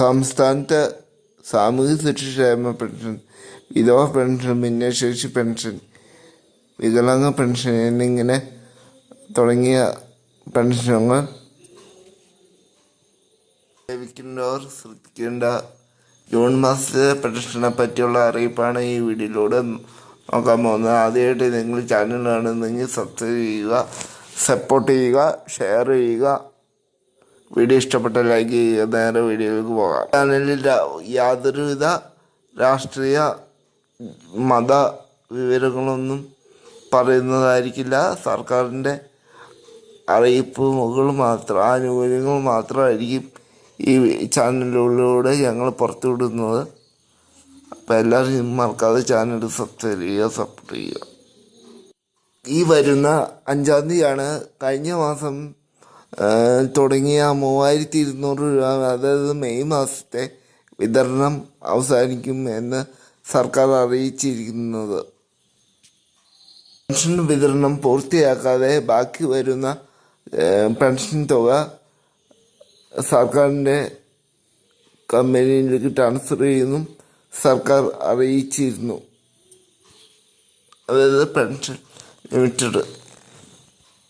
സംസ്ഥാനത്ത് സാമൂഹ്യ സുരക്ഷാക്ഷേമ പെൻഷൻ വിധവ പെൻഷൻ ഭിന്നശേഷി പെൻഷൻ വികലാംഗ പെൻഷൻ എന്നിങ്ങനെ തുടങ്ങിയ പെൻഷനുകൾ ലഭിക്കുന്നവർ ശ്രദ്ധിക്കേണ്ട ജൂൺ മാസത്തെ പെൻഷനെ പറ്റിയുള്ള അറിയിപ്പാണ് ഈ വീഡിയോയിലൂടെ നോക്കാൻ പോകുന്നത്. ആദ്യമായിട്ട് നിങ്ങൾ ചാനൽ കാണുന്നെങ്കിൽ സബ്സ്ക്രൈബ് ചെയ്യുക സപ്പോർട്ട് ചെയ്യുക ഷെയർ ചെയ്യുക. വീഡിയോ ഇഷ്ടപ്പെട്ട ലൈക്ക് ചെയ്യുക നേരെ വീഡിയോയിലേക്ക് പോകാം. ചാനലിൽ യാതൊരുവിധ രാഷ്ട്രീയ മത വിവരങ്ങളൊന്നും പറയുന്നതായിരിക്കില്ല. സർക്കാരിന്റെ അറിയിപ്പുകൾ മാത്രം ആനുകൂല്യങ്ങൾ മാത്രമായിരിക്കും ഈ ചാനലുകളിലൂടെ ഞങ്ങൾ പുറത്തുവിടുന്നത്. അപ്പോൾ എല്ലാവരും മറക്കാതെ ചാനൽ സബ്സ്ക്രൈബ് ചെയ്യുക സപ്പോർട്ട് ചെയ്യുക. ഈ വരുന്ന അഞ്ചാം തീയതിയാണ് കഴിഞ്ഞ മാസം തുടങ്ങിയ മൂവായിരത്തി ഇരുന്നൂറ് രൂപ അതായത് മെയ് മാസത്തെ വിതരണം അവസാനിക്കും എന്ന് സർക്കാർ അറിയിച്ചിരിക്കുന്നത്. പെൻഷൻ വിതരണം പൂർത്തിയാക്കാതെ ബാക്കി വരുന്ന പെൻഷൻ തുക സർക്കാരിന്റെ കമ്പനിയിലേക്ക് ട്രാൻസ്ഫർ ചെയ്യുന്നു സർക്കാർ അറിയിച്ചിരുന്നു. അതായത് പെൻഷൻ ലിമിറ്റഡ്.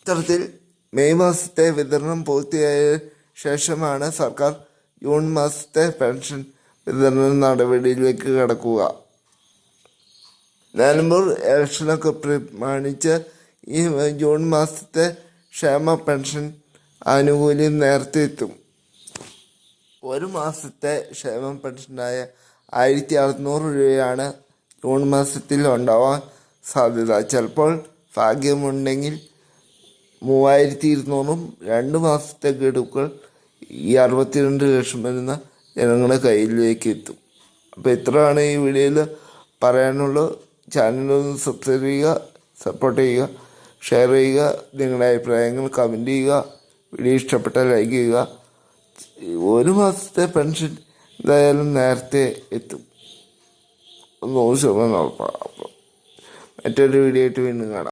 ഇത്തരത്തിൽ മെയ് മാസത്തെ വിതരണം പൂർത്തിയായ ശേഷമാണ് സർക്കാർ ജൂൺ മാസത്തെ പെൻഷൻ വിതരണ നടപടിയിലേക്ക് കടക്കുക. നിലമ്പൂർ ഇലക്ഷനൊക്കെ പ്രമാണിച്ച് ഈ ജൂൺ മാസത്തെ ക്ഷേമ പെൻഷൻ ആനുകൂല്യം നേരത്തെ എത്തും. ഒരു മാസത്തെ ക്ഷേമ പെൻഷനായ ആയിരത്തി അറുന്നൂറ് രൂപയാണ് ജൂൺ മാസത്തിൽ ഉണ്ടാവാൻ സാധ്യത. ചിലപ്പോൾ ഭാഗ്യമുണ്ടെങ്കിൽ മൂവായിരത്തി ഇരുന്നൂറും രണ്ട് മാസത്തെ ഗഡുക്കൾ ഈ അറുപത്തിരണ്ട് ലക്ഷം വരുന്ന ജനങ്ങളുടെ കയ്യിലേക്ക് എത്തും. അപ്പോൾ ഇത്രയാണ് ഈ വീഡിയോയിൽ പറയാനുള്ളത് ചാനലൊന്ന് സബ്സ്ക്രൈബ് ചെയ്യുക സപ്പോർട്ട് ചെയ്യുക ഷെയർ ചെയ്യുക നിങ്ങളുടെ അഭിപ്രായങ്ങൾ കമന്റ് ചെയ്യുക വീഡിയോ ഇഷ്ടപ്പെട്ട ലൈക്ക് ചെയ്യുക. ഒരു മാസത്തെ പെൻഷൻ എന്തായാലും നേരത്തെ എത്തും. നൂറ് ശതമാനം ഉറപ്പാണ് അപ്പോൾ മറ്റൊരു വീഡിയോ ആയിട്ട് വീണ്ടും കാണാം.